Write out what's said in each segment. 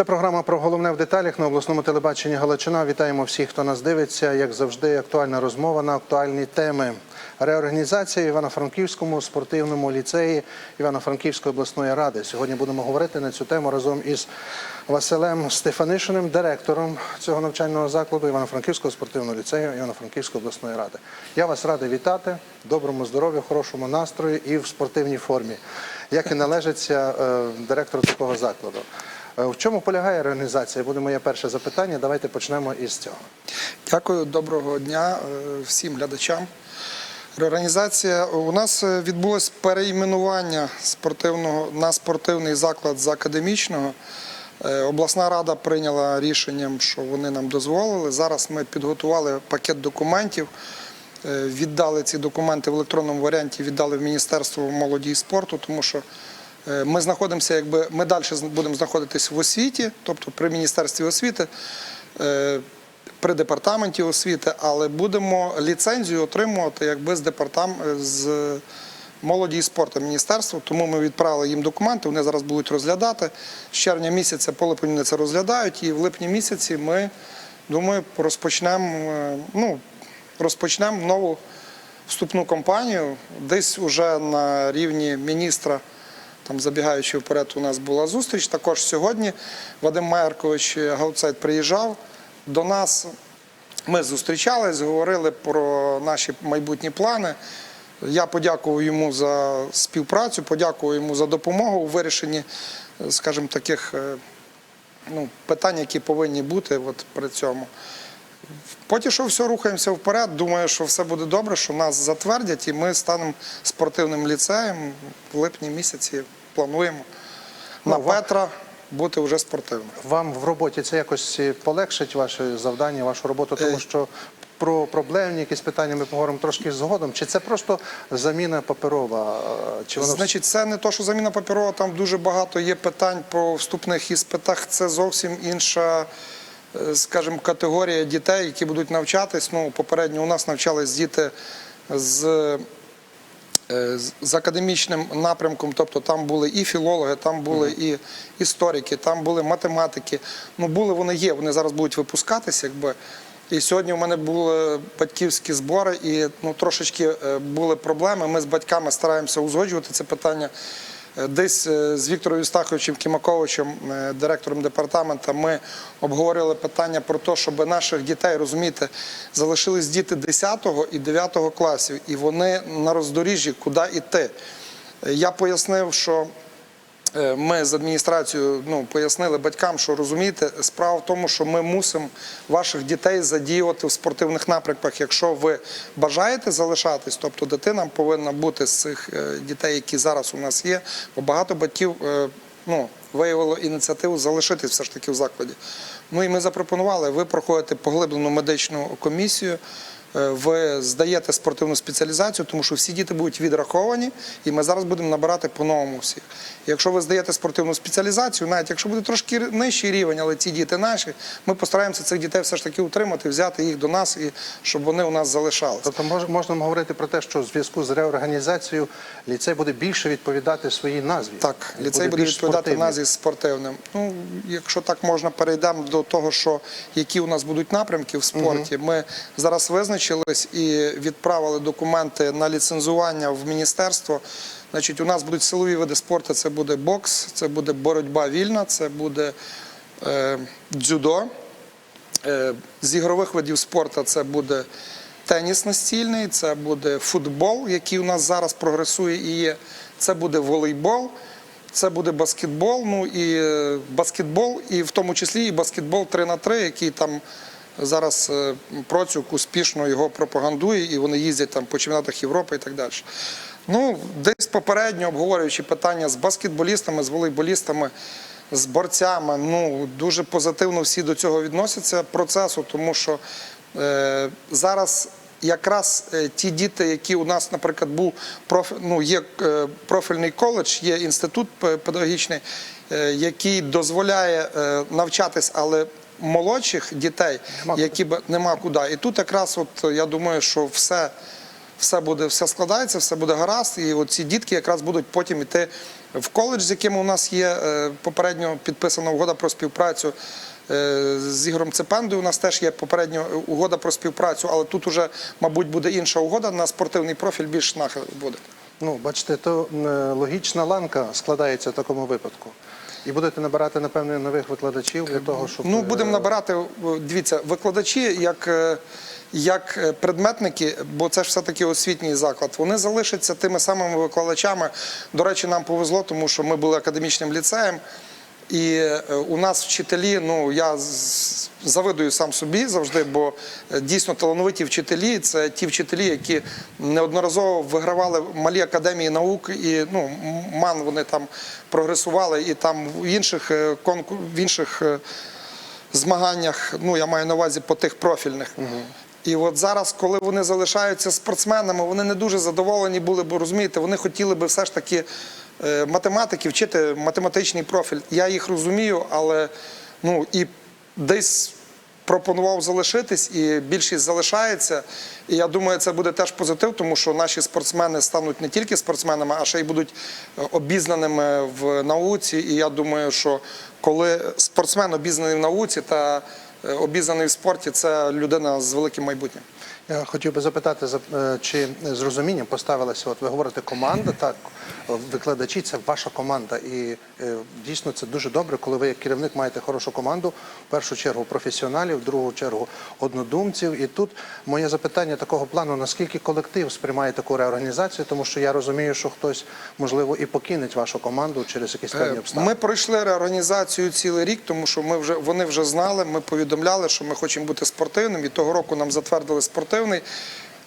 Це програма про головне в деталях на обласному телебаченні Галичина. Вітаємо всіх, хто нас дивиться. Як завжди, актуальна розмова на актуальні теми. Реорганізація в Івано-Франківському спортивному ліцеї Івано-Франківської обласної ради. Сьогодні будемо говорити на цю тему разом із Василем Стефанишиним, директором цього навчального закладу Івано-Франківського спортивного ліцею Івано-Франківської обласної ради. Я вас радий вітати. Доброму здоров'я, хорошому настрою і в спортивній формі, як і належиться е, директору такого закладу. Е, В чому полягає реорганізація? Буде моє перше запитання. Давайте почнемо із цього. Дякую, доброго дня е, всім глядачам. Реорганізація у нас е, відбулось переіменування спортивного на спортивний заклад з академічного. Обласна рада прийняла рішенням, що вони нам дозволили. Зараз ми підготували пакет документів, віддали ці документи в електронному варіанті, віддали в Міністерство молоді і спорту, тому що ми знаходимося, якби ми далі будемо знаходитись в освіті, тобто при міністерстві освіти. е, при департаменті освіти, але будемо ліцензію отримувати якби з департам з молоді і спорту міністерства. Тому ми відправили їм документи. Вони зараз будуть розглядати. З червня місяця по липень це розглядають, і в липні місяці ми думаю розпочнемо е, ну, розпочнемо нову вступну кампанію. Десь уже на рівні міністра. Там забігаючи вперед, у нас була зустріч. Також сьогодні Вадим Майеркович Гауцайт приїжджав до нас. Ми зустрічались, говорили про наші майбутні плани. Я подякував йому за співпрацю, подякував йому за допомогу у вирішенні, е, скажімо, таких е, ну, питань, які повинні бути от при цьому. Поки що все рухаємося вперед. Думаю, що все буде добре, що нас затвердять, і ми станемо спортивним ліцеєм в липні місяці. Плануємо на Ну, Петра бути вже спортивним. Вам в роботі це якось полегшить ваше завдання, вашу роботу, тому Е. що про проблемні якісь питання ми поговоримо трошки згодом. Чи це просто заміна паперова? е, Чи воно Значить, це не то, що заміна паперова, там дуже багато є питань по вступних іспитах. Це зовсім інша, е, скажімо, категорія дітей, які будуть навчатись. Ну, попередньо у нас навчались діти з. Е, з- академічним напрямком, тобто там були і філологи, там були і історики, там були математики. Ну були вони є, вони зараз будуть випускатися, якби. І сьогодні у мене були батьківські збори, і ну трошечки е, були проблеми. Ми з батьками стараємося узгоджувати це питання. Е, Десь е, з Віктором Юстаховичем Кімаковичем, е, директором департаменту, ми обговорили питання про те, щоб наших дітей розумієте, залишились діти 10 і 9 класів, і вони на роздоріжжі, куди йти. Я пояснив, що ми з адміністрацією ну, пояснили батькам, що розумієте, справа в тому, що ми мусимо ваших дітей задіювати в спортивних напрямках, якщо ви бажаєте залишатись, тобто дитина повинна бути з цих е, дітей, які зараз у нас є, бо багато батьків е, ну, виявило ініціативу залишитись все ж таки в закладі. Ну і ми запропонували, ви проходите поглиблену медичну комісію. Е, Ви здаєте спортивну спеціалізацію, тому що всі діти будуть відраховані, і ми зараз будемо набирати по-новому всіх. Якщо ви здаєте спортивну спеціалізацію, навіть якщо буде трошки нижчий рівень, але ці діти наші, ми постараємося цих дітей все ж таки утримати, взяти їх до нас і щоб вони у нас залишалися. Тобто мож- можна говорити про те, що в зв'язку з реорганізацією ліцей буде більше відповідати своїй назві. Так, ліцей буде більш відповідати спортивним. назві спортивним. Ну, якщо так можна, перейдемо до того, що які у нас будуть напрямки в спорті. Ми зараз визначились і відправили документи на ліцензування в міністерство. Значить, у нас будуть силові види спорту. Це буде бокс, це буде боротьба вільна, це буде е, дзюдо. Е, З ігрових видів спорту це буде теніс настільний, це буде футбол, який у нас зараз прогресує і є. Це буде волейбол, це буде баскетбол. Ну і е, баскетбол, і в тому числі і баскетбол 3 на 3 який там зараз е, Процюк успішно його пропагандує, і вони їздять там по чемпіонатах Європи і так далі. Ну, десь попередньо обговорюючи питання з баскетболістами, з волейболістами, з борцями, ну дуже позитивно всі до цього відносяться процесу, тому що е, зараз якраз е, ті діти, які у нас, наприклад, був проф, ну, є е, профільний коледж, є інститут педагогічний, який дозволяє навчатись, але молодших дітей, Нема які б нема куди. І тут якраз, от я думаю, що все все буде, все складається, все буде гаразд. І ці дітки якраз будуть потім іти в коледж, з яким у нас є е, попередньо підписана угода про співпрацю. Е, З Ігорем Цепендою у нас теж є попередньо угода про співпрацю, але тут уже, мабуть, буде інша угода на спортивний профіль більш нахил буде. Ну, бачите, то е, логічна ланка складається в такому випадку. І будете набирати, напевне, нових викладачів для того, щоб. Ну, е, будемо набирати, е, дивіться, викладачі як, е, як предметники, бо це ж все-таки освітній заклад, вони залишаться тими самими викладачами. До речі, нам повезло, тому що ми були академічним ліцеєм. І е, у нас вчителі, ну я завидую сам собі завжди, бо е, дійсно талановиті вчителі це ті вчителі, які неодноразово вигравали малі академії наук, і ну ман вони там прогресували, і там в інших е, конку в інших змаганнях, ну я маю на увазі по тих профільних. І от зараз, коли вони залишаються спортсменами, вони не дуже задоволені були, бо розумієте, вони хотіли би все ж таки математики вчити математичний профіль. Я їх розумію, але ну і десь пропонував залишитись, і більшість залишається. І я думаю, це буде теж позитив, тому що наші спортсмени стануть не тільки спортсменами, а ще й будуть е, обізнаними в науці. І я думаю, що коли спортсмен обізнаний в науці та е, обізнаний в спорті, це людина з великим майбутнім. Я хотів би запитати, за- е, чи з розумінням поставилася, от ви говорите команда, так, викладачі це ваша команда. І е, дійсно це дуже добре, коли ви як керівник маєте хорошу команду, в першу чергу професіоналів, в другу чергу однодумців. І тут моє запитання такого плану, наскільки колектив сприймає таку реорганізацію, тому що я розумію, що хтось, можливо, і покинеть вашу команду через якісь певні обставини. Ми пройшли реорганізацію цілий рік, тому що ми вже вони вже знали. Ми повідомляли, що ми хочемо бути спортивним. І того року нам затвердили спортивний.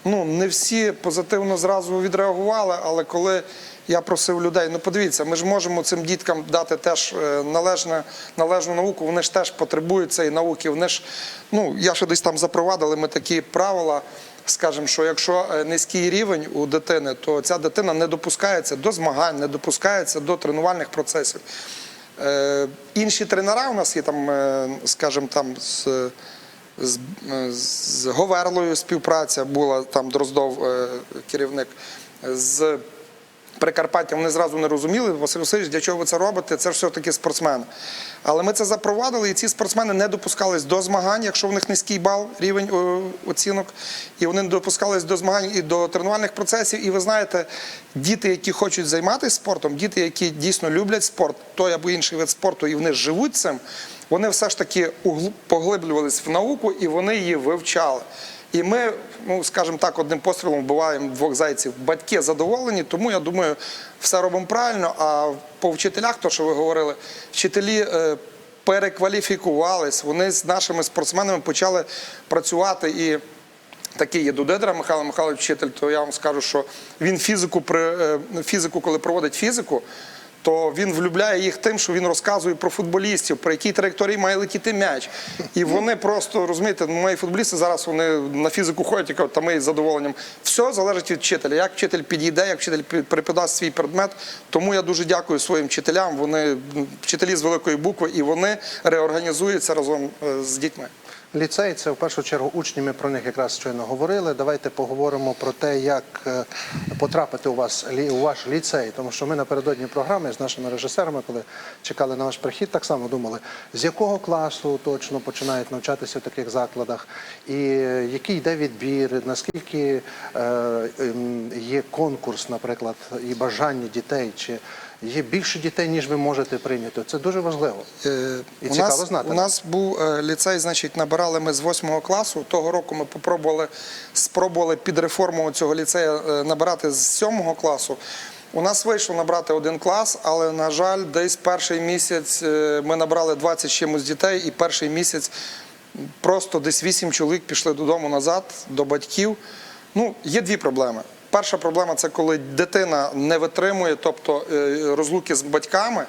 Ну не всі позитивно зразу відреагували, але коли я просив людей, ну подивіться, ми ж можемо цим діткам дати теж е, належне, належну науку. Вони ж теж потребують цієї науки. Вони ж, ну я ще десь там запровадили ми такі правила. Скажемо, що якщо е, низький рівень у дитини, то ця дитина не допускається до змагань, не допускається до тренувальних процесів. Е, інші тренера у нас є там, скажімо, там з, з, е, з Говерлою співпраця була, там Дроздов е, керівник. З Прикарпаття вони зразу не розуміли, Василь Васильович, для чого ви це робите? Це все-таки спортсмени. Але ми це запровадили, і ці спортсмени не допускались до змагань, якщо в них низький бал, рівень о, оцінок, і вони не допускались до змагань і до тренувальних процесів. І ви знаєте, діти, які хочуть займатися спортом, діти, які дійсно люблять спорт, той або інший вид спорту, і вони живуть цим, вони все ж таки поглиблювались в науку і вони її вивчали. І ми, ну скажімо так, одним пострілом вбиваємо двох зайців. Батьки задоволені, тому я думаю, все робимо правильно. А по вчителях, то що ви говорили, вчителі е, перекваліфікувались. Вони з нашими спортсменами почали працювати і. Такий є Дудедра Михайло Михайлович вчитель, то я вам скажу, що він фізику е, фізику, коли проводить фізику, то він влюбляє їх тим, що він розказує про футболістів, про якій траєкторії має летіти м'яч. І вони просто розумієте, ну, мої футболісти зараз вони на фізику ходять і кажуть, та ми з задоволенням. Все залежить від вчителя. Як вчитель підійде, як вчитель преподасть свій предмет. Тому я дуже дякую своїм вчителям. Вони вчителі з великої букви, і вони реорганізуються разом е, з дітьми. Ліцей це в першу чергу учні. Ми про них якраз щойно говорили. Давайте поговоримо про те, як е, потрапити у вас у ваш ліцей. Тому що ми напередодні програми з нашими режисерами, коли чекали на ваш прихід, так само думали, з якого класу точно починають навчатися в таких закладах, і е, який йде відбір, наскільки е, ем, є конкурс, наприклад, і бажання дітей, чи є більше дітей, ніж ви можете прийняти. Це дуже важливо. Е, І у, цікаво нас, знати. у нас був е, ліцей, значить, набирали ми з 8 класу. Того року ми попробували, спробували під реформу цього ліцею е, набирати з 7 класу. У нас вийшло набрати один клас, але, на жаль, десь перший місяць ми набрали 20 з чимось дітей, і перший місяць просто десь 8 чоловік пішли додому назад, до батьків. Ну, є дві проблеми. Перша проблема це коли дитина не витримує, тобто е, розлуки з батьками.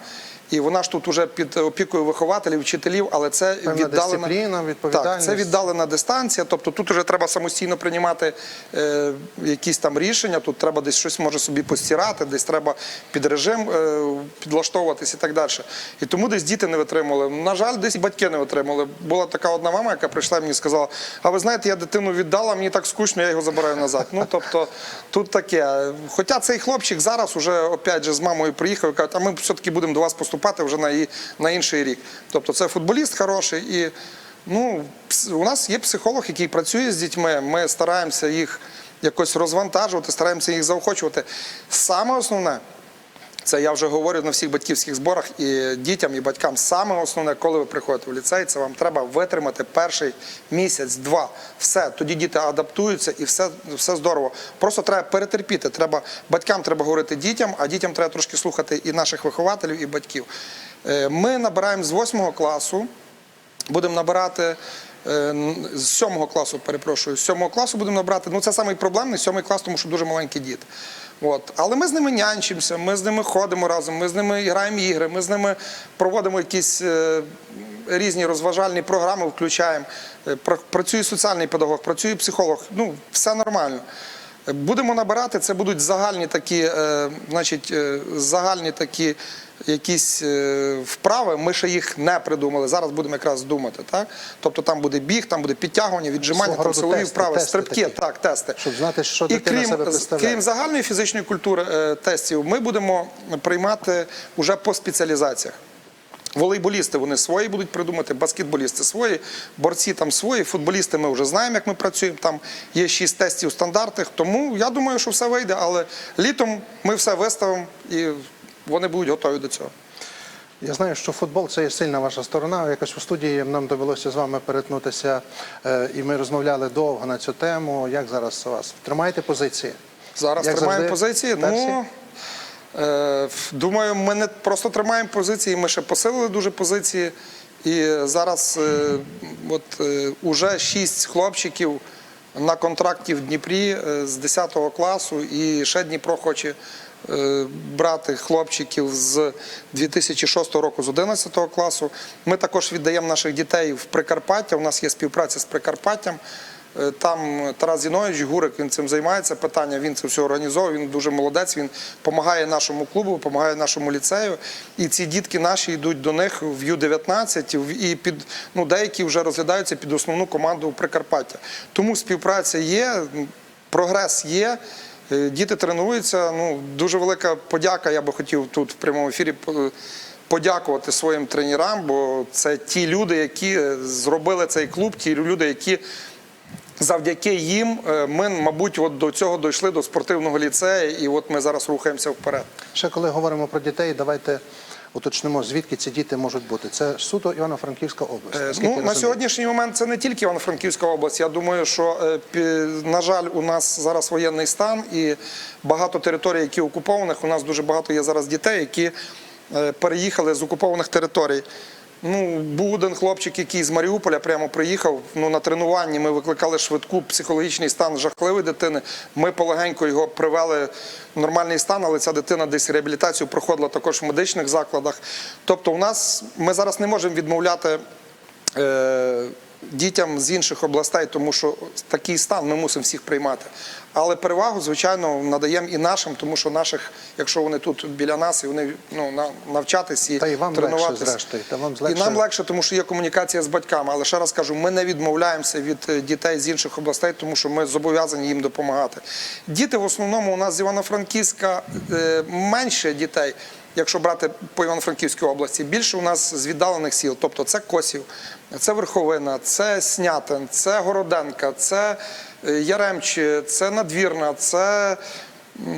І вона ж тут уже під опікою вихователів, вчителів, але це Певна віддалена Так, це віддалена дистанція. Тобто тут вже треба самостійно приймати е, якісь там рішення. Тут треба десь щось може собі постирати, десь треба під режим е, підлаштовуватись і так далі. І тому десь діти не витримали. На жаль, десь і батьки не витримали. Була така одна мама, яка прийшла і мені сказала: а ви знаєте, я дитину віддала, мені так скучно, я його забираю назад. Ну тобто тут таке. Хоча цей хлопчик зараз уже опять же з мамою приїхав і каже, а ми все-таки будемо до вас поступати вже на, на інший рік. Тобто це футболіст хороший і. Ну, у нас є психолог, який працює з дітьми. Ми стараємося їх якось розвантажувати, стараємося їх заохочувати. Саме основне, це я вже говорю на всіх батьківських зборах і дітям, і батькам. Саме основне, коли ви приходите в ліцей, це вам треба витримати перший місяць, два. Все, тоді діти адаптуються і все, все здорово. Просто треба перетерпіти. Треба батькам треба говорити дітям, а дітям треба трошки слухати і наших вихователів, і батьків. Е, Ми набираємо з восьмого класу. Будемо набирати е, з сьомого класу, перепрошую, з сьомого класу будемо набирати. Ну це самий проблемний сьомий клас, тому що дуже маленькі діти. От. Але ми з ними нянчимося, ми з ними ходимо разом, ми з ними граємо ігри, ми з ними проводимо якісь е, різні розважальні програми, включаємо. Е, Працює соціальний педагог, працює психолог. Ну, все нормально. Е, Будемо набирати, це будуть загальні такі, е, значить, е, загальні такі якісь е, вправи. Ми ще їх не придумали. Зараз будемо якраз думати. Так? Тобто там буде біг, там буде підтягування, віджимання, там силові тести, вправи, тести стрибки, такі. так, тести. Щоб знати, що І крім, себе крім загальної фізичної культури е, тестів, ми будемо приймати вже по спеціалізаціях. Волейболісти вони свої будуть придумати, баскетболісти свої, борці там свої, футболісти ми вже знаємо, як ми працюємо. Там є шість тестів стандартних. Тому я думаю, що все вийде. Але літом ми все виставимо і вони будуть готові до цього. Я знаю, що футбол це є сильна ваша сторона. Якось у студії нам довелося з вами перетнутися, е, і ми розмовляли довго на цю тему. Як зараз у вас? Тримаєте позиції? Зараз Як тримаємо завжди, позиції. перші? Ну е, думаю, ми не просто тримаємо позиції, ми ще посилили дуже позиції. І зараз е, от, е, уже шість хлопчиків на контракті в Дніпрі е, з 10 класу, і ще Дніпро хоче брати хлопчиків з 2006 року, з 11 класу. Ми також віддаємо наших дітей в Прикарпаття. У нас є співпраця з Прикарпаттям. Е, Там Тарас Зінович Гурик він цим займається питання. Він це все організовує. Він дуже молодець. Він допомагає нашому клубу, допомагає нашому ліцею. І ці дітки наші йдуть до них в Ю-19 і під ну деякі вже розглядаються під основну команду Прикарпаття. Тому співпраця є, прогрес є. Е, Діти тренуються. Ну дуже велика подяка. Я би хотів тут в прямому ефірі подякувати своїм тренерам, бо це ті люди, які е, зробили цей клуб, ті люди, які завдяки їм е, ми, мабуть, от до цього дійшли до спортивного ліцею, і от ми зараз рухаємося вперед. Ще коли говоримо про дітей, давайте уточнимо, звідки ці діти можуть бути. Це суто Івано-Франківська область. Е, Ну, на сьогоднішній момент це не тільки Івано-Франківська область. Я думаю, що е, на жаль, у нас зараз воєнний стан і багато територій, які окупованих. У нас дуже багато є зараз дітей, які е, переїхали з окупованих територій. Ну, був один хлопчик, який з Маріуполя прямо приїхав. Ну на тренуванні ми викликали швидку психологічний стан жахливої дитини. Ми полегенько його привели в нормальний стан, але ця дитина десь реабілітацію проходила також в медичних закладах. Тобто, у нас ми зараз не можемо відмовляти е, дітям з інших областей, тому що такий стан ми мусимо всіх приймати. Але перевагу, звичайно, надаємо і нашим, тому що наших, якщо вони тут біля нас, і вони ну, на- навчатись і Та і вам легше, зрештою, та вам І нам легше, тому що є комунікація з батьками. Але ще раз кажу, ми не відмовляємося від е, дітей з інших областей, тому що ми зобов'язані їм допомагати. Діти в основному у нас з Івано-Франківська е, менше дітей. Якщо брати по Івано-Франківській області, більше у нас з віддалених сіл, тобто це Косів, це Верховина, це Снятин, це Городенка, це е, Яремче, це Надвірна, це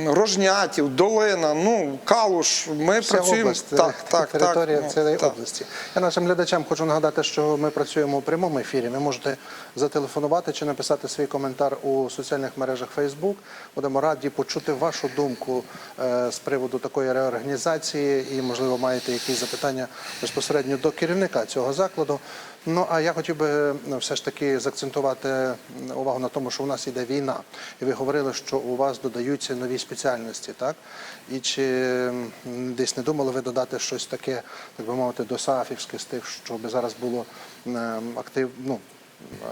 Рожнятів, Долина, ну Калуш. Ми Вся працюємо область, так, е, так, територія так, цієї ну, так. області. Я нашим глядачам хочу нагадати, що ми працюємо у прямому ефірі. Ви можете зателефонувати чи написати свій коментар у соціальних мережах Facebook. Будемо раді почути вашу думку е, з приводу такої реорганізації і, можливо, маєте якісь запитання безпосередньо до керівника цього закладу. Ну а я хотів би ну, все ж таки заакцентувати увагу на тому, що у нас йде війна, і ви говорили, що у вас додаються нові спеціальності, так? І чи десь не думали ви додати щось таке, так би мовити, до САФівських з тих, щоб зараз було актив, ну, е,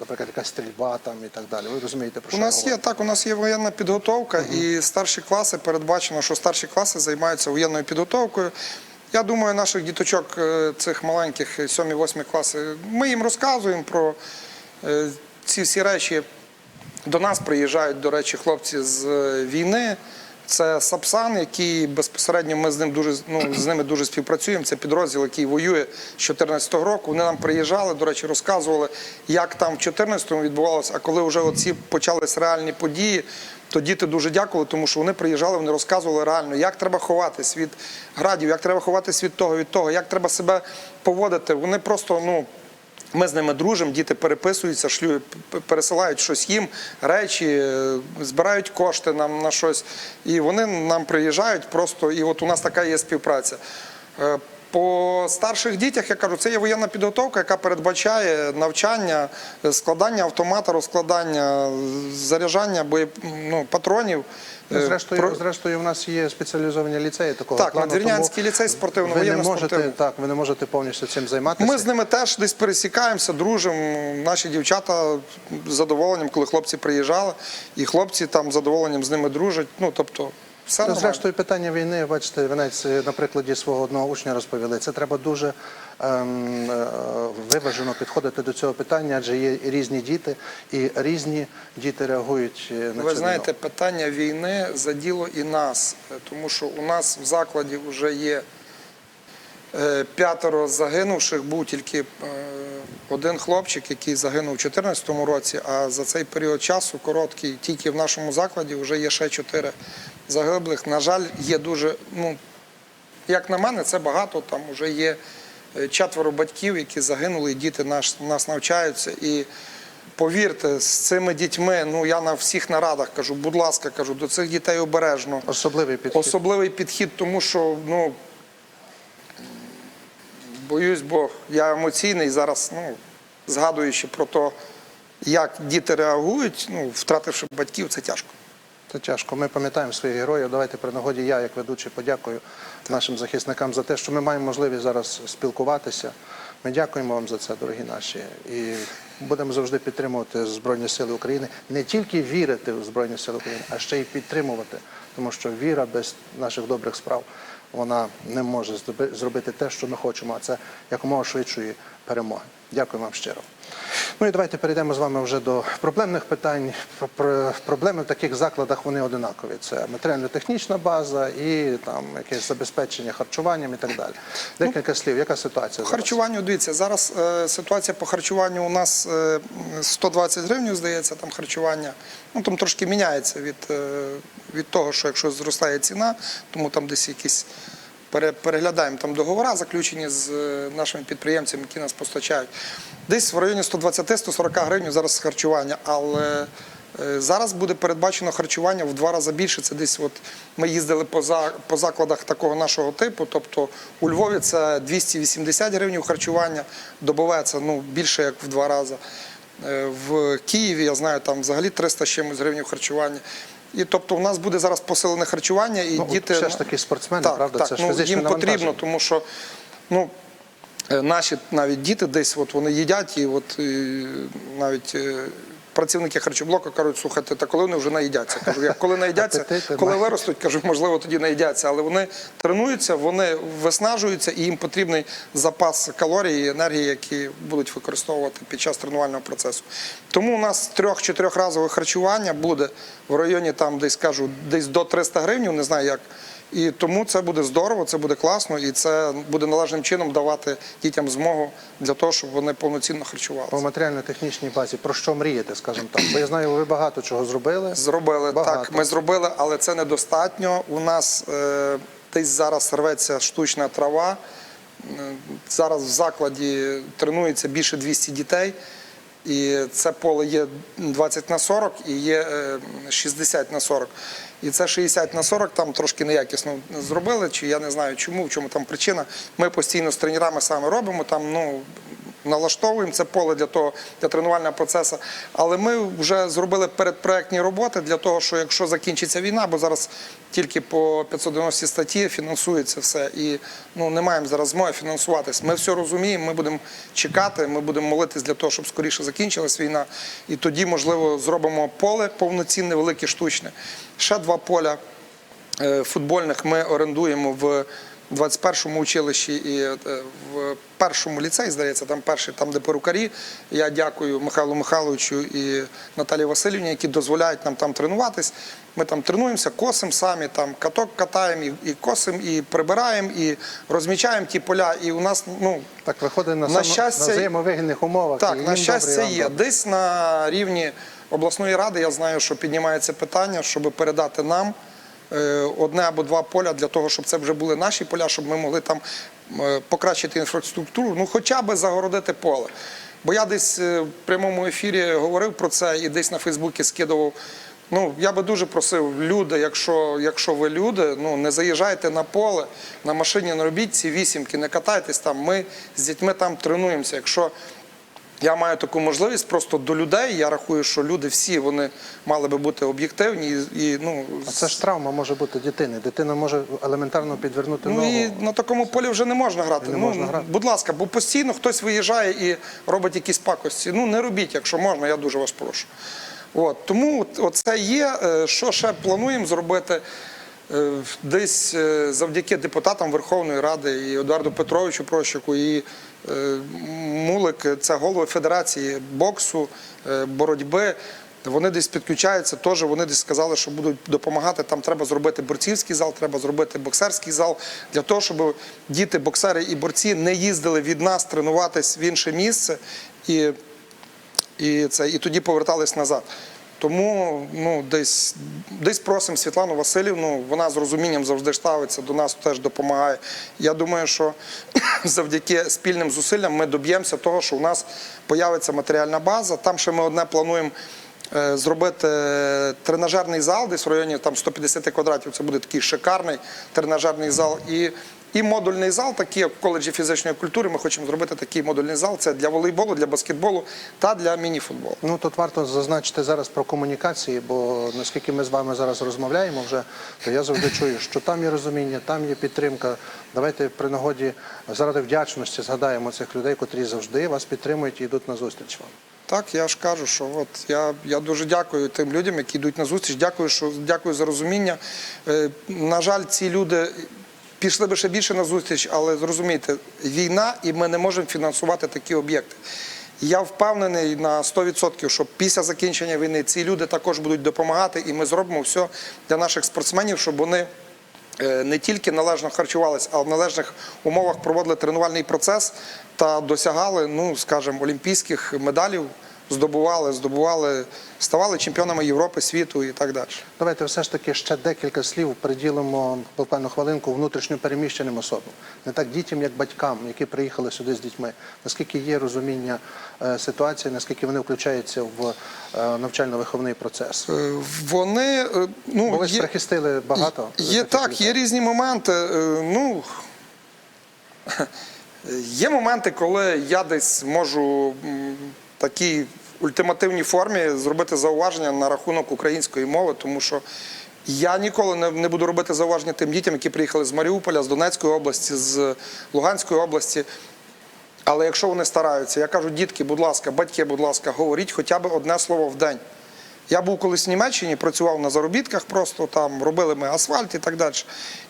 наприклад, якась стрільба там і так далі. Ви розумієте, про що я нас є так, у нас є воєнна підготовка, і старші класи передбачено, що старші класи займаються воєнною підготовкою. Я думаю, наших діточок е, цих маленьких 7-8 класи, ми їм розказуємо про е, ці всі речі. До нас приїжджають, до речі, хлопці з е, війни. Це Сапсан, який безпосередньо ми з ним дуже ну, з ними дуже співпрацюємо. Це підрозділ, який воює з 2014 року. Вони нам приїжджали, до речі, розказували, як там в 2014 відбувалося. А коли вже оці почались реальні події, то діти дуже дякували, тому що вони приїжджали, вони розказували реально, як треба ховатись від градів, як треба ховатись від того, від того, як треба себе поводити. Вони просто ну. Ми з ними дружимо, діти переписуються, шлю, пересилають щось їм, речі, е, збирають кошти нам на щось. І вони нам приїжджають просто, і от у нас така є співпраця. По старших дітях, я кажу, це є воєнна підготовка, яка передбачає навчання, складання автомата, розкладання, заряджання боєп... ну, патронів. Ну, Е, Зрештою, про- зрештою, у нас є спеціалізовані ліцеї такого Так, плану. Надвірнянський ліцей спортивно, ви не можете, воєнно-спортивний. так, ви не можете повністю цим займатися. Ми з ними теж десь пересікаємося, дружимо. Наші дівчата з задоволенням, коли хлопці приїжджали, і хлопці там з задоволенням з ними дружать. Ну тобто, все нормально. Зрештою, питання війни, бачите, ви навіть е, на прикладі свого одного учня розповіли. Це треба дуже ем, е, виважено підходити до цього питання, адже є різні діти, і різні діти реагують е, на Ви цю знаєте, війну. питання війни заділо і нас, тому що у нас в закладі вже є е, п'ятеро загинувших, був тільки е, один хлопчик, який загинув у 2014 році, а за цей період часу, короткий, тільки в нашому закладі вже є ще чотири загиблих. На жаль, є дуже, ну, як на мене, це багато. Там вже є е, четверо батьків, які загинули, і діти наш, нас навчаються. І повірте, з цими дітьми, ну я на всіх нарадах кажу, будь ласка, кажу, до цих дітей обережно. Особливий підхід. Особливий підхід, тому що ну боюсь, бо я емоційний зараз, ну, згадуючи про те, як діти реагують, ну, втративши батьків, це тяжко. Це тяжко. Ми пам'ятаємо своїх героїв. Давайте при нагоді я, як ведучий, подякую нашим захисникам за те, що ми маємо можливість зараз спілкуватися. Ми дякуємо вам за це, дорогі наші, і будемо завжди підтримувати Збройні Сили України, не тільки вірити в Збройні Сили України, а ще й підтримувати, тому що віра без наших добрих справ вона не може зроби- зробити те, що ми хочемо, а це якомога швидшої перемоги. Дякую вам щиро. Ну і давайте перейдемо з вами вже до проблемних питань. Про- про- Проблеми в таких закладах вони одинакові. Це матеріально-технічна база і там якесь забезпечення харчуванням і так далі. Декілька слів, яка ситуація? зараз? Харчуванню, дивіться, зараз е, ситуація по харчуванню у нас е, 120 гривень, здається, там харчування. Ну там трошки міняється від, е, від того, що якщо зростає ціна, тому там десь якісь переглядаємо там договори, заключені з е, нашими підприємцями, які нас постачають. Десь в районі 120-140 гривень зараз харчування, але е, зараз буде передбачено харчування в два рази більше. Це десь от ми їздили по, закладах такого нашого типу. Тобто у Львові це 280 гривень харчування, добове ну, більше як в два рази. Е, В Києві я знаю, там взагалі 300 з чимось гривень харчування. І тобто у нас буде зараз посилене харчування, і Ну, діти все ж таки спортсмени, так, правда, так, це ж ну, фізичне їм потрібно, навантаження. тому що ну, е, наші навіть діти десь от вони їдять, і от і навіть. Працівники харчоблоку кажуть, слухайте, та коли вони вже наїдяться? Кажу, як коли наїдяться, коли виростуть, кажу, можливо, тоді наїдяться. Але вони тренуються, вони виснажуються, і їм потрібний запас калорій і енергії, які будуть використовувати під час тренувального процесу. Тому у нас трьох-чотирьохразове харчування буде в районі там, десь кажу, десь до 300 гривень, не знаю як. І тому це буде здорово, це буде класно, і це буде належним чином давати дітям змогу для того, щоб вони повноцінно харчувалися. По матеріально-технічній базі, про що мрієте, скажімо так? Бо я знаю, ви багато чого зробили. Зробили Багато. так. Ми зробили, але це недостатньо. У нас е, десь зараз рветься штучна трава. Е, Зараз в закладі тренується більше 200 дітей. І це поле є 20 на 40 і є е, 60 на 40. І це 60 на 40 там трошки неякісно зробили, чи я не знаю чому, в чому там причина. Ми постійно з тренерами саме робимо. Там ну налаштовуємо це поле для того для тренувального процесу. Але ми вже зробили передпроектні роботи для того, що якщо закінчиться війна, бо зараз тільки по 590 статті фінансується все, і ну не маємо зараз змоги фінансуватись. Ми все розуміємо. Ми будемо чекати, ми будемо молитись для того, щоб скоріше закінчилась війна, і тоді можливо зробимо поле повноцінне, велике штучне. Ще два поля е, футбольних ми орендуємо в 21-му училищі і е, в першому ліцеї, здається, там перший, там де перукарі. Я дякую Михайлу Михайловичу і Наталії Васильівні, які дозволяють нам там тренуватись. Ми там тренуємося, косимо самі, там каток катаємо, і, і косимо, і прибираємо, і розмічаємо ті поля. І у нас, ну, Так виходить на, На само- щастя- на взаємовигідних умовах. і так, їм на щастя, добре, і вам є. добре. Десь на рівні обласної ради я знаю, що піднімається питання, щоб передати нам одне або два поля для того, щоб це вже були наші поля, щоб ми могли там е, покращити інфраструктуру, ну хоча б загородити поле. Бо я десь е, в прямому ефірі говорив про це і десь на Фейсбуці скидував. Ну, я би дуже просив, люди, якщо, якщо ви люди, ну не заїжджайте на поле, на машині не робіть ці вісімки, не катайтесь там. Ми з дітьми там тренуємося. Якщо я маю таку можливість просто до людей. Я рахую, що люди всі вони мали би бути об'єктивні і, і ну А це ж травма може бути дитини. Дитина може елементарно підвернути Ну ногу. і на такому полі вже не можна грати. Не ну, можна грати. Будь ласка, бо постійно хтось виїжджає і робить якісь пакості. Ну не робіть, якщо можна, я дуже вас прошу. От, тому оце є. Е, Що ще плануємо зробити? Е, Десь е, завдяки депутатам Верховної Ради і Едуарду Петровичу Прощику, і е, Мулик, це голови Федерації боксу, боротьби. Вони десь підключаються, теж вони десь сказали, що будуть допомагати. Там треба зробити борцівський зал, треба зробити боксерський зал для того, щоб діти, боксери і борці не їздили від нас тренуватись в інше місце і, і, це, і тоді повертались назад. Тому ну, десь, десь просимо Світлану Васильівну, вона з розумінням завжди ставиться до нас, теж допомагає. Я думаю, що завдяки спільним зусиллям ми доб'ємося того, що у нас появиться матеріальна база. Там ще ми одне плануємо е, зробити тренажерний зал, десь в районі там 150 квадратів. Це буде такий шикарний тренажерний зал. І, і модульний зал, такий як в коледжі фізичної культури. Ми хочемо зробити такий модульний зал. Це для волейболу, для баскетболу та для мініфутболу. Ну тут варто зазначити зараз про комунікації, бо наскільки ми з вами зараз розмовляємо вже, то я завжди чую, що там є розуміння, там є підтримка. Давайте при нагоді заради вдячності згадаємо цих людей, котрі завжди вас підтримують і йдуть на зустріч вам. Так, я ж кажу, що от я, я дуже дякую тим людям, які йдуть на зустріч. Дякую, що дякую за розуміння. Е, на жаль, ці люди пішли би ще більше на зустріч, але зрозумійте, війна, і ми не можемо фінансувати такі об'єкти. Я впевнений на 100%, що після закінчення війни ці люди також будуть допомагати, і ми зробимо все для наших спортсменів, щоб вони е, не тільки належно харчувалися, а в належних умовах проводили тренувальний процес та досягали, ну скажімо, олімпійських медалів, здобували, здобували, ставали чемпіонами Європи, світу і так далі. Давайте все ж таки ще декілька слів приділимо буквально хвилинку внутрішньо переміщеним особам, не так дітям, як батькам, які приїхали сюди з дітьми. Наскільки є розуміння е, ситуації, наскільки вони включаються в е, навчально-виховний процес? Е, Вони ну Бо ви є- прихистили багато. Є так, людей. є різні моменти. Ну є моменти, коли я десь можу м, такій ультимативній формі зробити зауваження на рахунок української мови, тому що. Я ніколи не, буду робити зауваження тим дітям, які приїхали з Маріуполя, з Донецької області, з Луганської області. Але якщо вони стараються, я кажу, дітки, будь ласка, батьки, будь ласка, говоріть хоча б одне слово в день. Я був колись в Німеччині, працював на заробітках, просто там робили ми асфальт і так далі.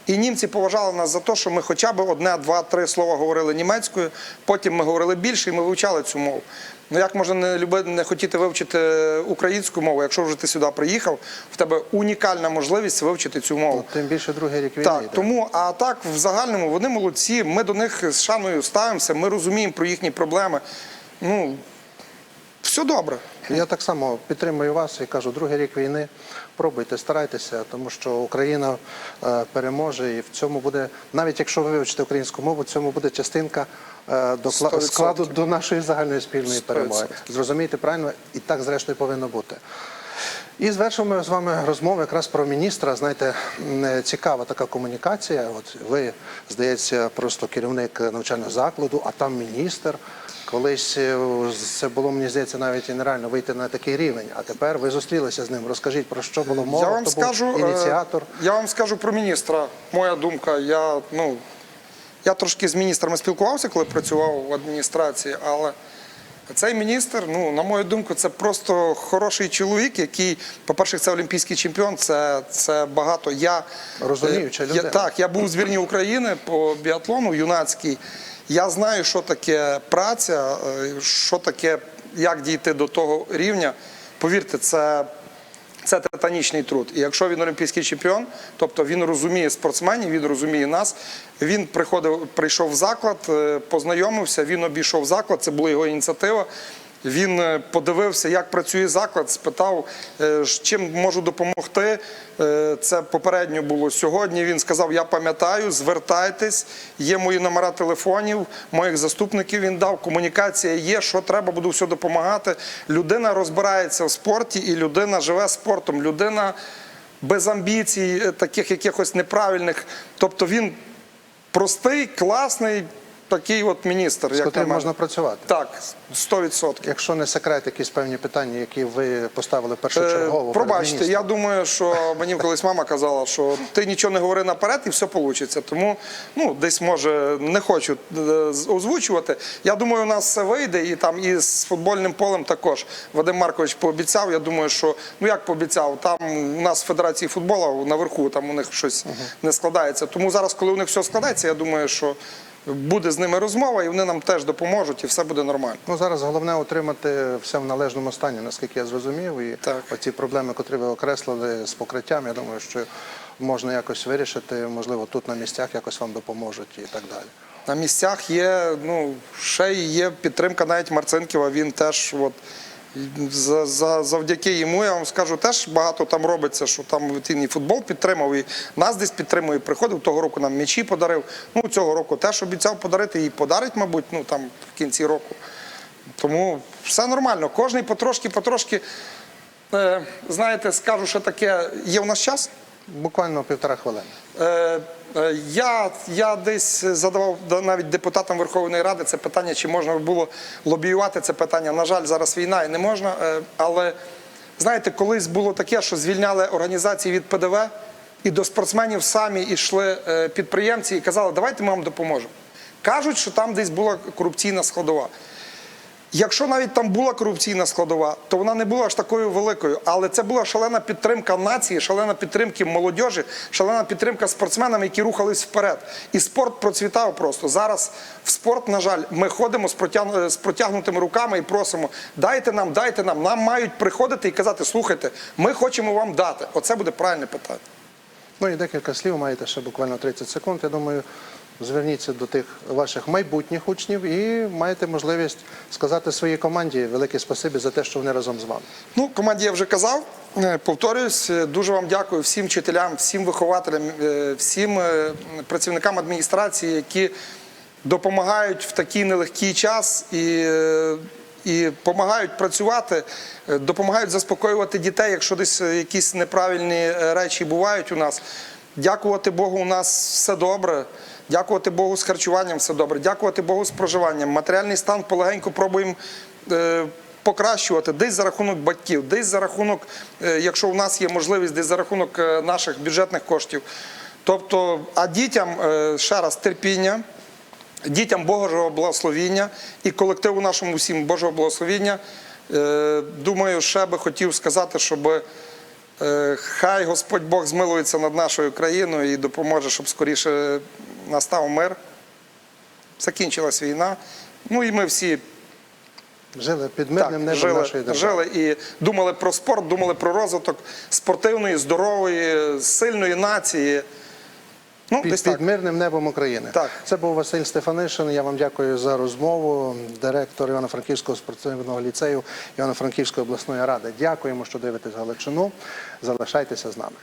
І німці поважали нас за те, що ми хоча б одне, два, три слова говорили німецькою, потім ми говорили більше і ми вивчали цю мову. Ну як можна не любити, не хотіти вивчити українську мову, якщо вже ти сюди приїхав, в тебе унікальна можливість вивчити цю мову. Тим більше другий рік війни. Так, тому, а так в загальному вони молодці. Ми до них з шаною ставимося, ми розуміємо про їхні проблеми. Ну, все добре. Я так само підтримую вас і кажу, другий рік війни. Пробуйте, старайтеся, тому що Україна е, переможе, і в цьому буде, навіть якщо ви вивчите українську мову, в цьому буде частинка е, до складу до нашої загальної спільної перемоги. Зрозумійте правильно, і так зрештою повинно бути. І звершимо ми з вами розмову якраз про міністра. Знаєте, е, цікава така комунікація. От ви, здається, просто керівник навчального закладу, а там міністр Колись е, це було, мені здається, навіть і нереально вийти на такий рівень. А тепер ви зустрілися з ним. Розкажіть про що було мова, я вам хто скажу, був е, ініціатор. я вам скажу про міністра. Моя думка. Я, ну, я трошки з міністрами спілкувався, коли працював в адміністрації, але цей міністр, ну, на мою думку, це просто хороший чоловік, який, по-перше, це олімпійський чемпіон, це, це багато. Я, Розуміюча е, я. Так, я був у збірні України по біатлону юнацький. Я знаю, що таке праця, е, що таке, як дійти до того рівня. Повірте, це, це титанічний труд. І якщо він олімпійський чемпіон, тобто він розуміє спортсменів, він розуміє нас. Він приходив, прийшов в заклад, е, познайомився, він обійшов заклад, це була його ініціатива. Він е, подивився, як працює заклад, спитав, е, чим можу допомогти. Е, Це попередньо було сьогодні. Він сказав: Я пам'ятаю, звертайтесь, є мої номера телефонів, моїх заступників він дав. Комунікація є, що треба, буду все допомагати. Людина розбирається в спорті, і людина живе спортом. Людина без амбіцій, таких якихось неправильних. Тобто він простий, класний, такий от міністр. Як на мене. можна працювати. Так, 100%. Якщо не секрет, якісь певні питання, які ви поставили першочергово. Е, Пробачте, я думаю, що мені колись мама казала, що ти нічого не говори наперед і все вийде. Тому ну, десь може не хочу е, озвучувати. Я думаю, у нас все вийде, і там і з футбольним полем також. Вадим Маркович пообіцяв. Я думаю, що ну як пообіцяв, там у нас в Федерації футболу наверху там у них щось не складається. Тому зараз, коли у них все складається, я думаю, що буде з ними розмова, і вони нам теж допоможуть, і все буде нормально. Ну зараз головне отримати все в належному стані, наскільки я зрозумів. І Так. оці проблеми, котрі ви окреслили з покриттям, я думаю, що можна якось вирішити. Можливо, тут на місцях якось вам допоможуть і так далі. На місцях є, ну, ще є підтримка навіть Марцинківа. Він теж, от, завдяки йому, я вам скажу, теж багато там робиться, що там він і футбол підтримав, і нас десь підтримує. Приходив того року нам м'ячі подарив. Ну, цього року теж обіцяв подарити і подарить, мабуть, ну там в кінці року. Тому все нормально. Кожний потрошки, потрошки. Е, знаєте, скажу, що таке, є в нас час. Буквально півтора хвилини. Е, е, Я, я десь задавав навіть депутатам Верховної Ради це питання, чи можна було лобіювати це питання. На жаль, зараз війна і не можна. е, Але знаєте, колись було таке, що звільняли організації від ПДВ, і до спортсменів самі йшли підприємці і казали, давайте ми вам допоможемо. Кажуть, що там десь була корупційна складова. Якщо навіть там була корупційна складова, то вона не була аж такою великою. Але це була шалена підтримка нації, шалена підтримка молодіжі, шалена підтримка спортсменам, які рухались вперед. І спорт процвітав просто. Зараз в спорт, на жаль, ми ходимо з протягнутими руками і просимо: дайте нам, дайте нам. Нам мають приходити і казати, слухайте, ми хочемо вам дати. Оце буде правильне питання. Ну і декілька слів маєте ще буквально 30 секунд. Я думаю, зверніться до тих ваших майбутніх учнів і маєте можливість сказати своїй команді велике спасибі за те, що вони разом з вами. Ну, команді я вже казав. Е, Повторюсь, е, дуже вам дякую всім вчителям, всім вихователям, е, всім працівникам адміністрації, які допомагають в такий нелегкий час і, і допомагають працювати, допомагають заспокоювати дітей, якщо десь якісь неправильні речі бувають у нас. Дякувати Богу, у нас все добре. Дякувати Богу з харчуванням все добре. Дякувати Богу з проживанням. Матеріальний стан полегенько пробуємо е, покращувати десь за рахунок батьків, десь за рахунок, е, якщо у нас є можливість, десь за рахунок е, наших бюджетних коштів. Тобто, а дітям ще раз терпіння, дітям Божого благословіння і колективу нашому всім Божого благословіння. Думаю, ще би хотів сказати, щоб хай Господь Бог змилується над нашою країною і допоможе, щоб скоріше настав мир. Закінчилась війна. Ну і ми всі Жили під мирним так, жили, нашої держави. жили і думали про спорт, думали про розвиток спортивної, здорової, сильної нації. Ну, Під, під мирним небом України. Так. Це був Василь Стефанишин. Я вам дякую за розмову. Директор Івано-Франківського спортивного ліцею Івано-Франківської обласної ради. Дякуємо, що дивитесь Галичину. Залишайтеся з нами.